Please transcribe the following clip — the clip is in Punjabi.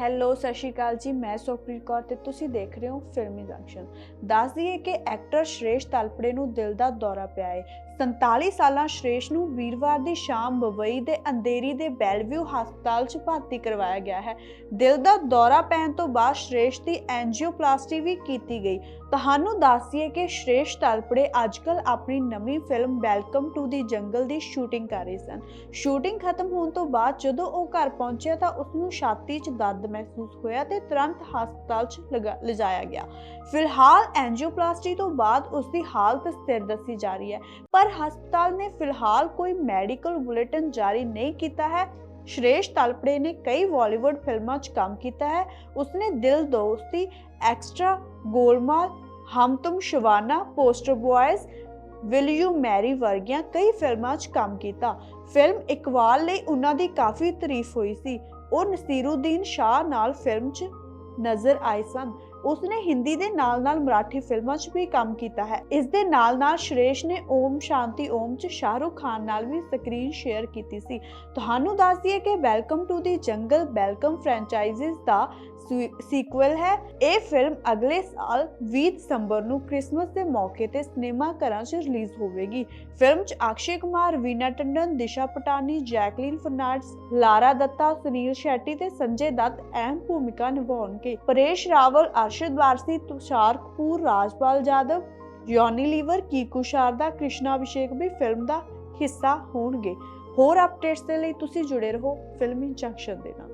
ਹੈਲੋ ਸਤਿ ਸ਼੍ਰੀ ਅਕਾਲ ਜੀ। ਮੈਂ ਸੁਖਪ੍ਰੀਤ ਕੌਰ ਤੇ ਤੁਸੀਂ ਦੇਖ ਰਹੇ ਹੋ ਫਿਲਮੀ ਜੰਕਸ਼ਨ। ਦੱਸ ਦਈਏ ਕਿ ਐਕਟਰ ਸ਼੍ਰੇਸ਼ ਤਲਪੜੇ ਨੂੰ ਦਿਲ ਦਾ ਦੌਰਾ ਪਿਆ ਹੈ 47 ਸਾਲਾਂ ਸ਼੍ਰੇਸ਼ ਨੂੰ ਵੀਰਵਾਰ ਦੀ ਸ਼ਾਮ ਮੁੰਬਈ ਦੇ ਅੰਧੇਰੀ ਦੇ ਬੈਲਵਿਊ ਹਸਪਤਾਲ 'ਚ ਭਰਤੀ ਕਰਵਾਇਆ ਗਿਆ ਹੈ। ਦਿਲ ਦਾ ਦੌਰਾ ਪੈਣ ਤੋਂ ਬਾਅਦ ਸ਼੍ਰੇਸ਼ ਦੀ ਐਂਜੀਓਪਲਾਸਟੀ ਵੀ ਕੀਤੀ ਗਈ। ਤੁਹਾਨੂੰ ਦੱਸੀਏ ਕਿ ਸ਼੍ਰੇਸ਼ ਤਲਪੜੇ ਅੱਜਕੱਲ ਆਪਣੀ ਨਵੀਂ ਫਿਲਮ ਵੈਲਕਮ ਟੂ ਦੀ ਜੰਗਲ ਦੀ ਸ਼ੂਟਿੰਗ ਕਰ ਰਹੇ ਸਨ। ਸ਼ੂਟਿੰਗ ਖਤਮ ਹੋਣ ਤੋਂ ਬਾਅਦ ਜਦੋਂ ਉਹ ਘਰ ਪਹੁੰਚਿਆ ਤਾਂ ਉਸ ਨੂੰ ਛਾਤੀ 'ਚ ਦਰਦ ਮਹਿਸੂਸ ਹੋਇਆ ਤੇ ਤੁਰੰਤ ਹਸਪਤਾਲ 'ਚ ਲਗਾ- ਲਿਜਾਇਆ ਗਿਆ। ਫਿਲਹਾਲ ਐਂਜੀਓਪਲਾਸਟੀ ਤੋਂ ਬਾਅਦ ਉਸ ਦੀ ਹਾਲਤ ਸਥਿਰ ਦੱਸੀ ਜਾ ਰਹੀ ਹੈ। ਪਰ ਹਸਪਤਾਲ ਨੇ ਫਿਲਹਾਲ ਕੋਈ ਮੈਡੀਕਲ ਬੁਲੇਟਿਨ ਜਾਰੀ ਨਹੀਂ ਕੀਤਾ ਹੈ। ਸ਼੍ਰੇਸ਼ ਤਲਪੜੇ ਨੇ ਕਈ ਬਾਲੀਵੁੱਡ ਫਿਲਮਾਂ 'ਚ ਕੰਮ ਕੀਤਾ ਹੈ। ਉਸਨੇ ਦਿਲ ਦੋਸਤੀ, extra Golmaal, Hum Tum Shabana Poster Boys Will You Marry ਵਰਗੀਆਂ ਕਈ ਫਿਲਮਾਂ 'ਚ ਕੰਮ ਕੀਤਾ। ਫਿਲਮ ਇਕਵਾਲ ਲਈ ਉਹਨਾਂ ਦੀ ਕਾਫੀ ਤਾਰੀਫ ਹੋਈ ਸੀ। ਉਹ ਨਸੀਰੁਦੀਨ ਸ਼ਾਹ ਨਾਲ ਫਿਲਮ 'ਚ ਨਜ਼ਰ ਆਏ ਸਨ। ਉਸਨੇ ਹਿੰਦੀ ਦੇ ਨਾਲ-ਨਾਲ ਮਰਾਠੀ ਫਿਲਮਾਂ 'ਚ ਵੀ ਕੰਮ ਕੀਤਾ ਹੈ। ਇਸ ਦੇ ਨਾਲ-ਨਾਲ ਸ਼੍ਰੇਸ਼ ਨੇ ਓਮ ਸ਼ਾਂਤੀ ਓਮ 'ਚ ਸ਼ਾਹਰੁਖ ਖਾਨ ਨਾਲ ਵੀ ਸਕਰੀਨ ਸ਼ੇਅਰ ਕੀਤੀ ਸੀ। ਤੁਹਾਨੂੰ ਦੱਸ ਦਈਏ ਕਿ ਵੈਲਕਮ ਟੂ ਦੀ ਜੰਗਲ ਵੈਲਕਮ ਫਰੈਂਚਾਈਜ਼ਸ ਦਾ ਸੀਕੁਅਲ ਹੈ। ਇਹ ਫਿਲਮ ਅਗਲੇ ਸਾਲ 20 ਦਸੰਬਰ ਨੂੰ ਕ੍ਰਿਸਮਸ ਦੇ ਮੌਕੇ ਤੇ ਸਿਨੇਮਾ ਘਰਾਂ 'ਚ ਰਿਲੀਜ਼ ਹੋਵੇਗੀ। ਫਿਲਮ 'ਚ ਅਕਸ਼ੇ ਕੁਮਾਰ, ਵੀਨਾ ਟੰਡਨ, ਦਿਸ਼ਾ ਪਟਾਨੀ, ਜੈਕਲਿਨ ਫਰਨਾਂਡਸ, ਲਾਰਾ ਦੱਤਾ, ਸੁਨੀਲ ਸ਼ੈੱਟੀ ਤੇ ਸੰਜੇ ਦੱਤ ਅਹਿਮ ਭੂਮਿਕਾ ਨਿਭਾਉਣਗੇ। ਪਰੇਸ਼ ਰਾਵਲ, ਅਰਸ਼ਦ ਵਾਰਸੀ, ਤੁਸ਼ਾਰ ਕਪੂਰ, ਰਾਜਪਾਲ ਜਾਦਵ, ਯੋਨੀ ਲੀਵਰ, ਕੀਕੂ ਸ਼ਾਰਦਾ, ਕ੍ਰਿਸ਼ਨਾ ਅਭਿਸ਼ੇਕ ਵੀ ਫਿਲਮ ਦਾ ਹਿੱਸਾ ਹੋਣਗੇ। ਹੋਰ ਅਪਡੇਟਸ ਦੇ ਲਈ ਤੁਸੀਂ ਜੁੜੇ ਰਹੋ ਫਿਲਮੀ ਜੰਕਸ਼ਨ ਦੇ ਨਾਲ।